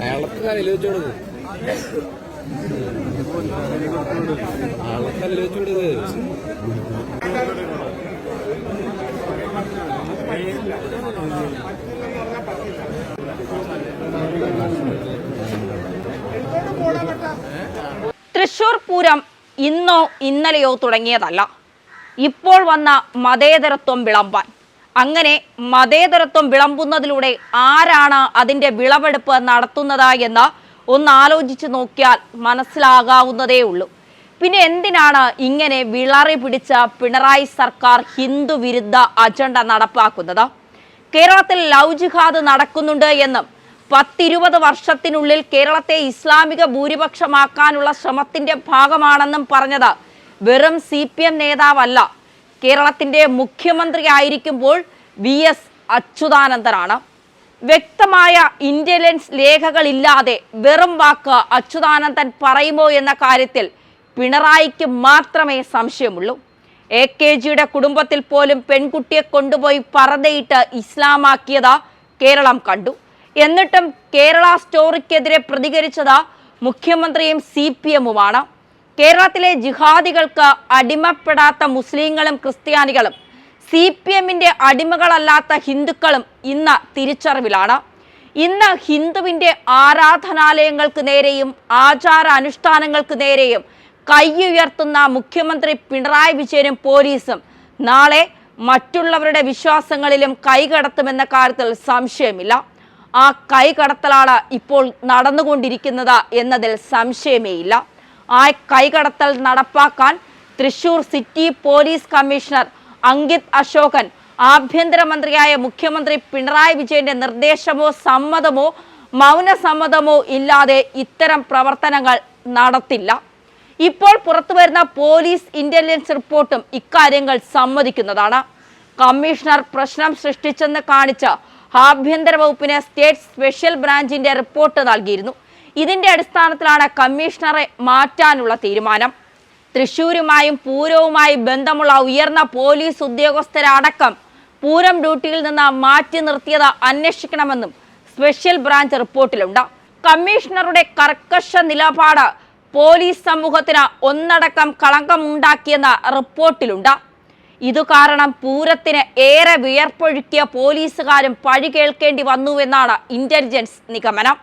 അയാളത്തെ തലയിൽ വെച്ച് കൊടുക്ക് വെച്ച് തൃശൂർ പൂരം ഇന്നോ ഇന്നലെയോ തുടങ്ങിയതല്ല. ഇപ്പോൾ വന്ന മതേതരത്വം വിളമ്പാൻ. അങ്ങനെ മതേതരത്വം വിളമ്പുന്നതിലൂടെ ആരാണ് അതിന്റെ വിളവെടുപ്പ് നടത്തുന്നത് എന്ന് ഒന്ന് ആലോചിച്ച് നോക്കിയാൽ മനസ്സിലാകാവുന്നതേ ഉള്ളൂ. പിന്നെ എന്തിനാണ് ഇങ്ങനെ വിളറി പിടിച്ച പിണറായി സർക്കാർ ഹിന്ദു വിരുദ്ധ അജണ്ട നടപ്പാക്കുന്നത്? കേരളത്തിൽ ലവ് ജിഹാദ് നടക്കുന്നുണ്ട് എന്നും പത്തിരുപത് വർഷത്തിനുള്ളിൽ കേരളത്തെ ഇസ്ലാമിക ഭൂരിപക്ഷമാക്കാനുള്ള ശ്രമത്തിന്റെ ഭാഗമാണെന്നും പറഞ്ഞത് വെറും സി പി എം നേതാവല്ല. കേരളത്തിന്റെ മുഖ്യമന്ത്രി ആയിരിക്കുമ്പോൾ വി എസ് അച്യുതാനന്ദനാണ്. വ്യക്തമായ ഇന്റലിജൻസ് രേഖകളില്ലാതെ വെറും വാക്ക് അച്യുതാനന്ദൻ പറയുമോ എന്ന കാര്യത്തിൽ പിണറായിക്ക് മാത്രമേ സംശയമുള്ളൂ. എ കെ ജിയുടെ കുടുംബത്തിൽ പോലും പെൺകുട്ടിയെ കൊണ്ടുപോയി പറതയിട്ട് ഇസ്ലാമാക്കിയത് കേരളം കണ്ടു. എന്നിട്ടും കേരള സ്റ്റോറിക്കെതിരെ പ്രതികരിച്ചത് മുഖ്യമന്ത്രിയും സി പി എമ്മുമാണ്. കേരളത്തിലെ ജിഹാദികൾക്ക് അടിമപ്പെടാത്ത മുസ്ലിങ്ങളും ക്രിസ്ത്യാനികളും സി പി എമ്മിന്റെ അടിമകളല്ലാത്ത ഹിന്ദുക്കളും ഇന്ന് തിരിച്ചറിവിലാണ്. ഇന്ന് ഹിന്ദുവിന്റെ ആരാധനാലയങ്ങൾക്ക് നേരെയും ആചാര അനുഷ്ഠാനങ്ങൾക്ക് നേരെയും കൈയുയർത്തുന്ന മുഖ്യമന്ത്രി പിണറായി വിജയനും പോലീസും നാളെ മറ്റുള്ളവരുടെ വിശ്വാസങ്ങളിലും കൈകടത്തുമെന്ന കാര്യത്തിൽ സംശയമില്ല. ആ കൈകടത്തലാണ് ഇപ്പോൾ നടന്നുകൊണ്ടിരിക്കുന്നത് എന്നതിൽ സംശയമേയില്ല. ആ കൈകടത്തൽ നടപ്പാക്കാൻ Thrissur city police commissioner Ankit Ashokan ആഭ്യന്തരമന്ത്രിയായ മുഖ്യമന്ത്രി പിണറായി വിജയന്റെ നിർദ്ദേശമോ സമ്മതമോ മൗനസമ്മതമോ ഇല്ലാതെ ഇത്തരം പ്രവർത്തനങ്ങൾ നടത്തില്ല. ഇപ്പോൾ പുറത്തുവരുന്ന പോലീസ് ഇന്റലിജൻസ് റിപ്പോർട്ടും ഇക്കാര്യങ്ങൾ സമ്മതിക്കുന്നതാണ്. കമ്മീഷണർ പ്രശ്നം സൃഷ്ടിച്ചെന്ന് കാണിച്ച് ആഭ്യന്തര വകുപ്പിന് സ്റ്റേറ്റ് സ്പെഷ്യൽ ബ്രാഞ്ചിന്റെ റിപ്പോർട്ട് നൽകിയിരുന്നു. ഇതിന്റെ അടിസ്ഥാനത്തിലാണ് കമ്മീഷണറെ മാറ്റാനുള്ള തീരുമാനം. തൃശൂരുമായും പൂരവുമായി ബന്ധമുള്ള ഉയർന്ന പോലീസ് ഉദ്യോഗസ്ഥരടക്കം പൂരം ഡ്യൂട്ടിയിൽ നിന്ന് മാറ്റി നിർത്തിയത് അന്വേഷിക്കണമെന്നും സ്പെഷ്യൽ ബ്രാഞ്ച് റിപ്പോർട്ടിലുണ്ട്. കമ്മീഷണറുടെ കർക്കശ നിലപാട് പോലീസ് സമൂഹത്തിന് ഒന്നടക്കം കളങ്കമുണ്ടാക്കിയെന്ന റിപ്പോർട്ടിലുണ്ട്. ഇതു കാരണം പൂരത്തിന് ഏറെ വിയർപ്പൊഴുക്കിയ പോലീസുകാരും പഴി കേൾക്കേണ്ടി വന്നുവെന്നാണ് ഇന്റലിജൻസ് നിഗമനം.